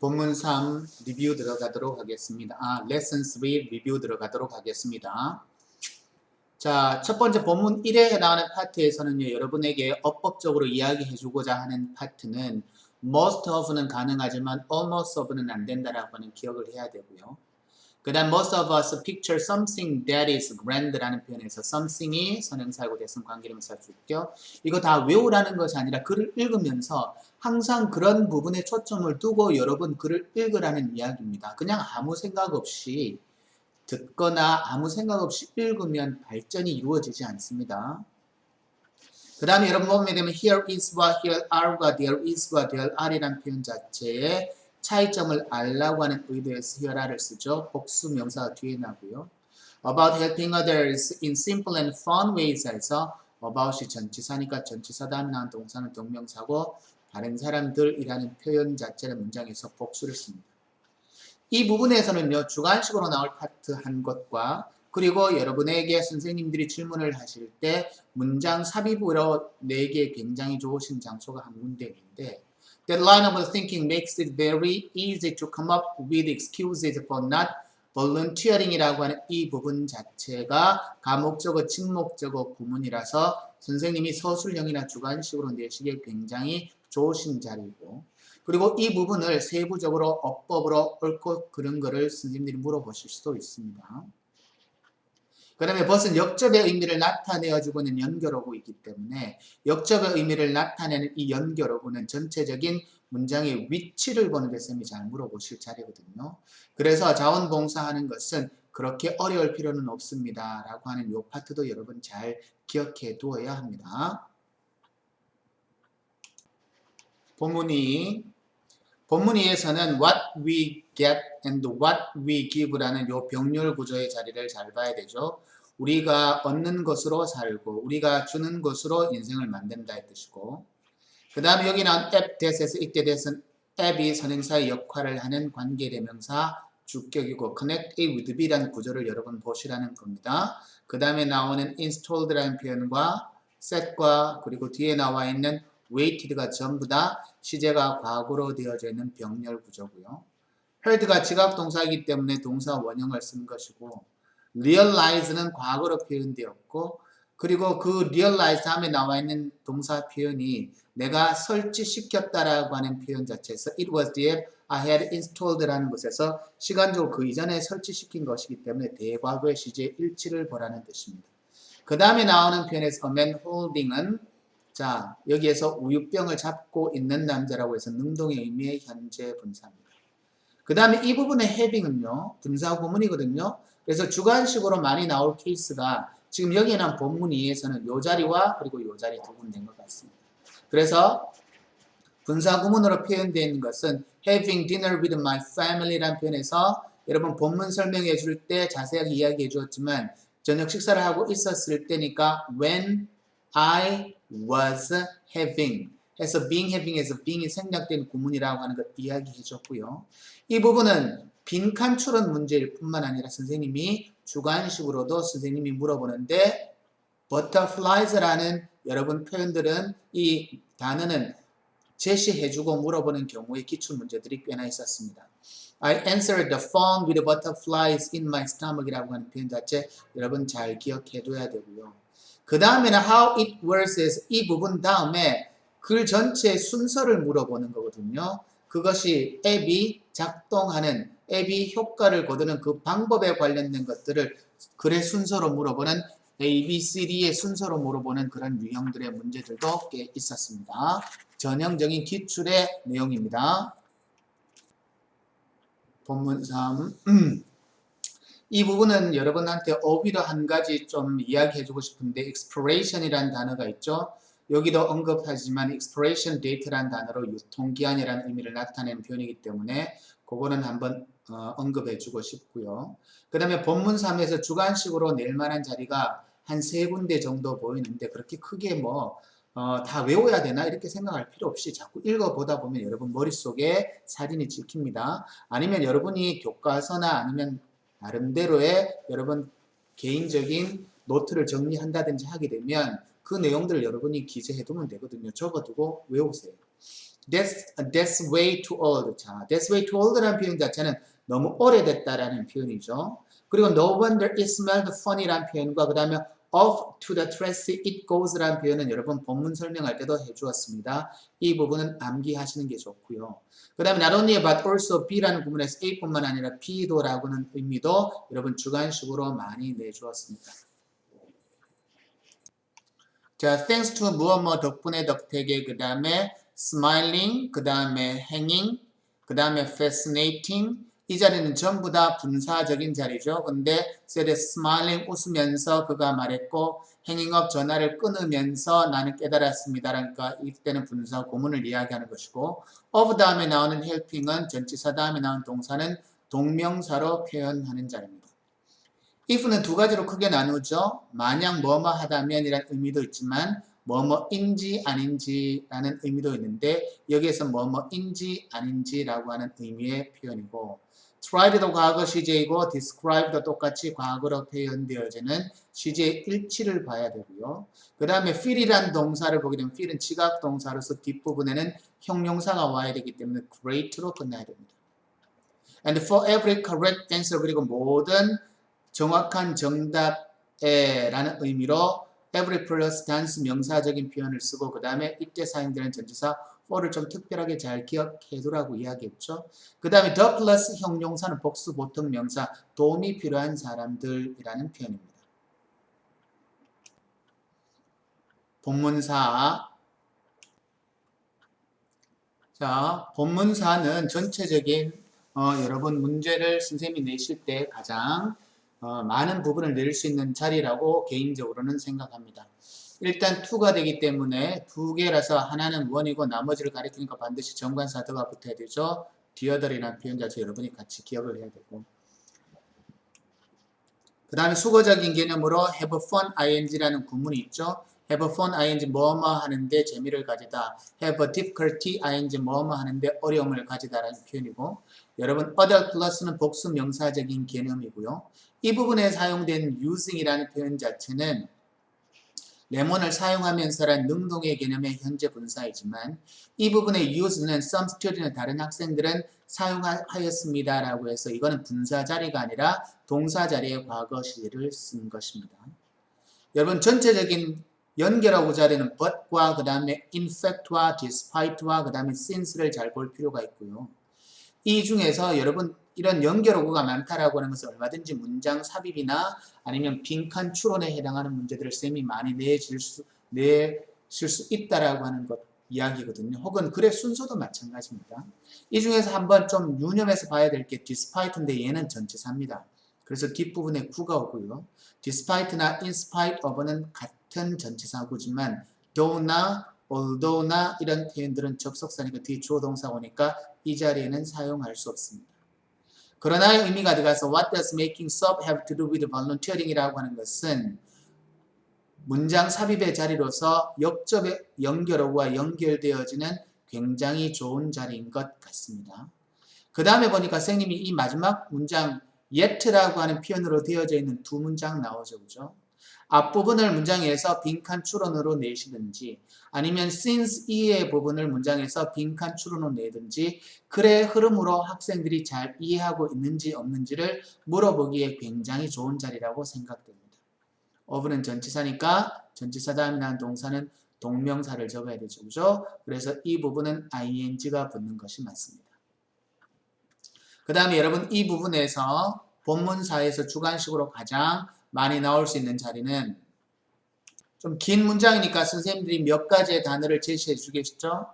본문 3 리뷰 들어가도록 하겠습니다. 아, 레슨 3 리뷰 들어가도록 하겠습니다. 자, 첫 번째 본문 1에 해당하는 파트에서는요, 여러분에게 어법적으로 이야기해 주고자 하는 파트는 most of는 가능하지만 almost of는 안 된다라고 하는 기억을 해야 되고요. 그 다음 most of us picture something that is grand라는 표현에서 something이 선행사고 대선 관계대명사 주격 이거 다 외우라는 것이 아니라 글을 읽으면서 항상 그런 부분에 초점을 두고 여러분 글을 읽으라는 이야기입니다. 그냥 아무 생각 없이 듣거나 아무 생각 없이 읽으면 발전이 이루어지지 않습니다. 그 다음에 여러분 보게 되면 here is와 here are과 there is와 there are이라는 표현 자체에 차이점을 알라고 하는 의도에서 here를 쓰죠. 복수 명사가 뒤에 나고요. about helping others in simple and fun ways에서 about이 전치사니까 전치사 다음에 나온 동사는 동명사고 다른 사람들이라는 표현 자체를 문장에서 복수를 씁니다. 이 부분에서는요, 주관식으로 나올 파트 한 것과 그리고 여러분에게 선생님들이 질문을 하실 때 문장 삽입으로 내게 굉장히 좋으신 장소가 한 군데인데 That line of thinking makes it very easy to come up with excuses for not volunteering이라고 하는 이 부분 자체가 가목적어, 직목적어 구문이라서 선생님이 서술형이나 주관식으로 내시기에 굉장히 좋으신 자리고 그리고 이 부분을 세부적으로 어법으로 옳고 그런 거를 선생님들이 물어보실 수도 있습니다. 그 다음에 벗은 역접의 의미를 나타내어 주고 있는 연결어구 있기 때문에 역접의 의미를 나타내는 이 연결어구는 전체적인 문장의 위치를 보는 데 쌤이 잘 물어보실 자리거든요. 그래서 자원봉사하는 것은 그렇게 어려울 필요는 없습니다. 라고 하는 이 파트도 여러분 잘 기억해 두어야 합니다. 본문이 본문이에서는 what we get and what we give라는 요 병렬 구조의 자리를 잘 봐야 되죠. 우리가 얻는 것으로 살고 우리가 주는 것으로 인생을 만든다의 뜻이고 그 다음에 여기 나온 앱 대세에서 이때 대선 앱이 선행사의 역할을 하는 관계대명사 주격이고 connect A with B라는 구조를 여러분 보시라는 겁니다. 그 다음에 나오는 installed라는 표현과 set과 그리고 뒤에 나와 있는 waited가 전부 다 시제가 과거로 되어져 있는 병렬 구조고요. heard가 지각 동사이기 때문에 동사 원형을 쓴 것이고 realize는 과거로 표현되었고 그리고 그 realize 다음에 나와 있는 동사 표현이 내가 설치시켰다라고 하는 표현 자체에서 it was there I had installed라는 것에서 시간적으로 그 이전에 설치시킨 것이기 때문에 대과거의 시제 일치를 보라는 뜻입니다. 그 다음에 나오는 표현에서 man holding은 자 여기에서 우유병을 잡고 있는 남자라고 해서 능동의 의미의 현재 분사입니다. 그 다음에 이 부분의 having은요 분사 구문이거든요. 그래서 주관식으로 많이 나올 케이스가 지금 여기에 난 본문 2에서는 요 자리와 그리고 요 자리 두 군데인 것 같습니다. 그래서 분사 구문으로 표현되어 있는 것은 having dinner with my family라는 표현에서 여러분 본문 설명해 줄 때 자세하게 이야기해 주었지만 저녁 식사를 하고 있었을 때니까 when I was having 해서 being having에서 being이 생략된 구문이라고 하는 것 이야기해 줬고요. 이 부분은 빈칸 추론 문제일 뿐만 아니라 선생님이 주관식으로도 선생님이 물어보는데 butterflies라는 여러분 표현들은 이 단어는 제시해주고 물어보는 경우에 기출 문제들이 꽤나 있었습니다. I answered the phone with butterflies in my stomach이라고 하는 표현 자체 여러분 잘 기억해 둬야 되고요. 그 다음에는 how it works 이 부분 다음에 글 전체의 순서를 물어보는 거거든요. 그것이 앱이 작동하는 앱이 효과를 거두는 그 방법에 관련된 것들을 글의 순서로 물어보는 A, B, C, D의 순서로 물어보는 그런 유형들의 문제들도 꽤 있었습니다. 전형적인 기출의 내용입니다. 본문 3. 이 부분은 여러분한테 어휘로 한 가지 좀 이야기해주고 싶은데 exploration이라는 단어가 있죠. 여기도 언급하지만 expiration date라는 단어로 유통기한이라는 의미를 나타내는 표현이기 때문에 그거는 한번 어, 언급해주고 싶고요. 그 다음에 본문 3에서 주관식으로 낼 만한 자리가 한 세 군데 정도 보이는데 그렇게 크게 뭐 어, 다 외워야 되나 이렇게 생각할 필요 없이 자꾸 읽어보다 보면 여러분 머릿속에 살인이 찍힙니다. 아니면 여러분이 교과서나 아니면 나름대로의 여러분 개인적인 노트를 정리한다든지 하게 되면 그 내용들을 여러분이 기재해 두면 되거든요. 적어두고 외우세요. That's, that's way too old. 자, that's way too old라는 표현 자체는 너무 오래됐다라는 표현이죠. 그리고 no wonder it smelled funny라는 표현과 그 다음에 off to the trash it goes라는 표현은 여러분 본문 설명할 때도 해주었습니다. 이 부분은 암기하시는 게 좋고요. 그 다음에 not only but also B라는 구문에서 A뿐만 아니라 B도 라고는 의미도 여러분 주관식으로 많이 내주었습니다. 자, thanks to 무엇 뭐 덕분에 덕택에 그 다음에 smiling, 그 다음에 hanging, 그 다음에 fascinating 이 자리는 전부 다 분사적인 자리죠. 근데 said smiling 웃으면서 그가 말했고 up 전화를 끊으면서 나는 깨달았습니다. 그러니까 이때는 분사 고문을 이야기하는 것이고 of 다음에 나오는 helping은 전치사 다음에 나오는 동사는 동명사로 표현하는 자리입니다. if는 두 가지로 크게 나누죠. 만약 뭐뭐 하다면이라는 의미도 있지만 뭐뭐인지 아닌지 라는 의미도 있는데 여기에서 뭐뭐인지 아닌지 라고 하는 의미의 표현이고 tried도 과거 시제이고 describe도 똑같이 과거로 표현되어지는 시제의 일치를 봐야 되고요. 그 다음에 feel이란 동사를 보게 되면 feel은 지각 동사로서 뒷부분에는 형용사가 와야 되기 때문에 great로 끝나야 됩니다. And for every correct answer 그리고 모든 정확한 정답에 라는 의미로 every plus tense 명사적인 표현을 쓰고 그 다음에 이때 사용되는 전치사 for를 좀 특별하게 잘 기억해두라고 이야기했죠. 그 다음에 the plus 형용사는 복수 보통 명사 도움이 필요한 사람들이라는 표현입니다. 본문사 자 본문사는 전체적인 어, 여러분 문제를 선생님이 내실 때 가장 어, 많은 부분을 낼 수 있는 자리라고 개인적으로는 생각합니다. 일단 2가 되기 때문에 두 개라서 하나는 원이고 나머지를 가리키니까 반드시 정관사드가 붙어야 되죠. 디어더이라는 표현 자체 여러분이 같이 기억을 해야 되고 그 다음에 수거적인 개념으로 have fun ing라는 구문이 있죠. have fun ing 뭐뭐 하는데 재미를 가지다. have difficulty ing 뭐뭐 하는데 어려움을 가지다라는 표현이고 여러분 other plus는 복수 명사적인 개념이고요. 이 부분에 사용된 using이라는 표현 자체는 레몬을 사용하면서란 능동의 개념의 현재 분사이지만 이 부분의 use는 some student이나 다른 학생들은 사용하였습니다라고 해서 이거는 분사 자리가 아니라 동사 자리의 과거 시제를 쓴 것입니다. 여러분 전체적인 연결하고자 하는 but과 그 다음에 in fact와 despite와 그 다음에 since를 잘 볼 필요가 있고요. 이 중에서 여러분 이런 연결어구가 많다라고 하는 것은 얼마든지 문장 삽입이나 아니면 빈칸 추론에 해당하는 문제들을 쌤이 많이 내실 수, 내실 수 있다라고 하는 것 이야기거든요. 혹은 글의 순서도 마찬가지입니다. 이 중에서 한번 좀 유념해서 봐야 될 게 despite인데 얘는 전치사입니다. 그래서 뒷부분에 구가 오고요. despite나 in spite of는 같은 전치사구지만 though나 although나 이런 표현들은 접속사니까 뒤에 주어 동사 오니까 이 자리에는 사용할 수 없습니다. 그러나 의미가 들어가서 what does making sub have to do with volunteering 이라고 하는 것은 문장 삽입의 자리로서 역접의 연결어구와 연결되어지는 굉장히 좋은 자리인 것 같습니다. 그 다음에 보니까 선생님이 이 마지막 문장 yet라고 하는 표현으로 되어져 있는 두 문장 나오죠. 그죠? 앞부분을 문장에서 빈칸 추론으로 내시든지 아니면 since 이의 부분을 문장에서 빈칸 추론으로 내든지 글의 흐름으로 학생들이 잘 이해하고 있는지 없는지를 물어보기에 굉장히 좋은 자리라고 생각됩니다. of는 전치사니까 전치사 다음에 난 동사는 동명사를 적어야 되죠. 그죠? 그래서 이 부분은 ing가 붙는 것이 맞습니다. 그 다음에 여러분 이 부분에서 본문사에서 주관식으로 가장 많이 나올 수 있는 자리는 좀 긴 문장이니까 선생님들이 몇 가지의 단어를 제시해 주겠죠.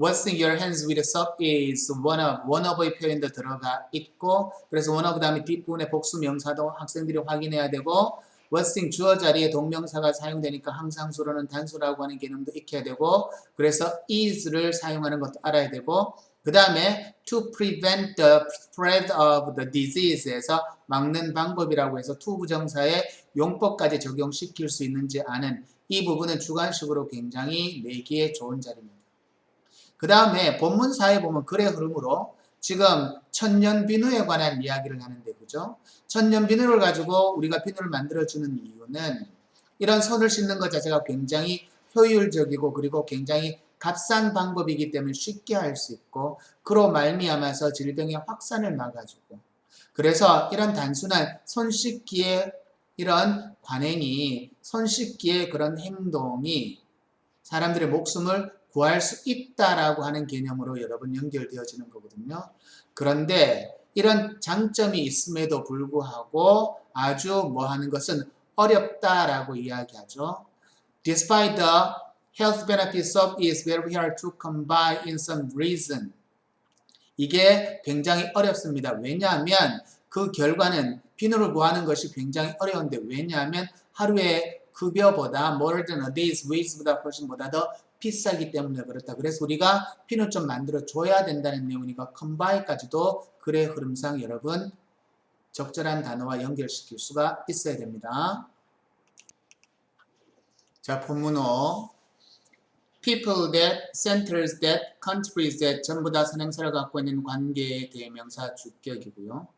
Washing your hands with soap is one of, one of의 표현도 들어가 있고 그래서 one of 다음에 뒷부분에 복수 명사도 학생들이 확인해야 되고 washing 주어 자리에 동명사가 사용되니까 항상 수로는 단수라고 하는 개념도 익혀야 되고 그래서 is를 사용하는 것도 알아야 되고 그 다음에 to prevent the spread of the disease에서 막는 방법이라고 해서 to 부정사의 용법까지 적용시킬 수 있는지 아는 이 부분은 주관식으로 굉장히 내기에 좋은 자리입니다. 그 다음에 본문사에 보면 글의 흐름으로 지금 천년 비누에 관한 이야기를 하는데 그죠? 천년 비누를 가지고 우리가 비누를 만들어주는 이유는 이런 손을 씻는 것 자체가 굉장히 효율적이고 그리고 굉장히 값싼 방법이기 때문에 쉽게 할 수 있고 그로 말미암아서 질병의 확산을 막아주고 그래서 이런 단순한 손 씻기의 이런 관행이 손 씻기의 그런 행동이 사람들의 목숨을 구할 수 있다라고 하는 개념으로 여러분 연결되어지는 거거든요. 그런데 이런 장점이 있음에도 불구하고 아주 뭐 하는 것은 어렵다라고 이야기하죠. Despite the health benefits of is very hard to come by in some reason. 이게 굉장히 어렵습니다. 왜냐하면 그 결과는 비누를 구하는 것이 굉장히 어려운데 왜냐하면 하루에 급여보다 more than a day's wage보다 훨씬 보다 더 비싸기 때문에 그렇다. 그래서 우리가 비누 좀 만들어 줘야 된다는 내용이니까 combin까지도 글의 흐름상 여러분 적절한 단어와 연결시킬 수가 있어야 됩니다. 자, 본문어 people that, centers that, countries that 전부 다 선행사를 갖고 있는 관계의 대명사 주격이고요.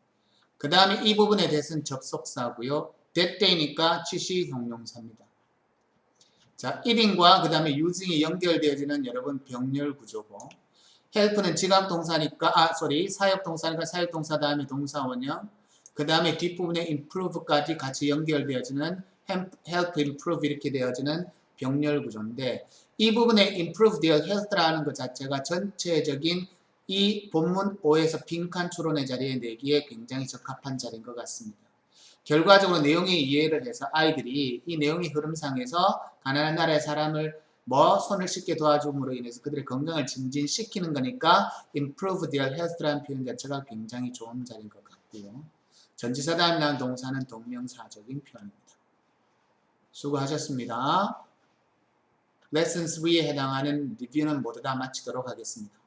그 다음에 이 부분에 대해서는 접속사고요. that 때이니까 취시 형용사입니다. 자, 1인과 그 다음에 using이 연결되어지는 여러분 병렬 구조고 help는 지각 동사니까 아, sorry 사역 동사니까 사역 동사 다음에 동사 원형 그 다음에 뒷부분에 improve까지 같이 연결되어지는 help, improve 이렇게 되어지는 병렬 구조인데 이 부분에 improve their health라는 것 자체가 전체적인 이 본문 5에서 빈칸 추론의 자리에 내기에 굉장히 적합한 자리인 것 같습니다. 결과적으로 내용의 이해를 해서 아이들이 이 내용의 흐름상에서 가난한 나라의 사람을 뭐 손을 씻게 도와줌으로 인해서 그들의 건강을 증진시키는 거니까 improve their health라는 표현 자체가 굉장히 좋은 자리인 것 같고요. 전지사 다음 나온 동사는 동명사적인 표현입니다. 수고하셨습니다. 레슨 3에 해당하는 리뷰는 모두 다 마치도록 하겠습니다.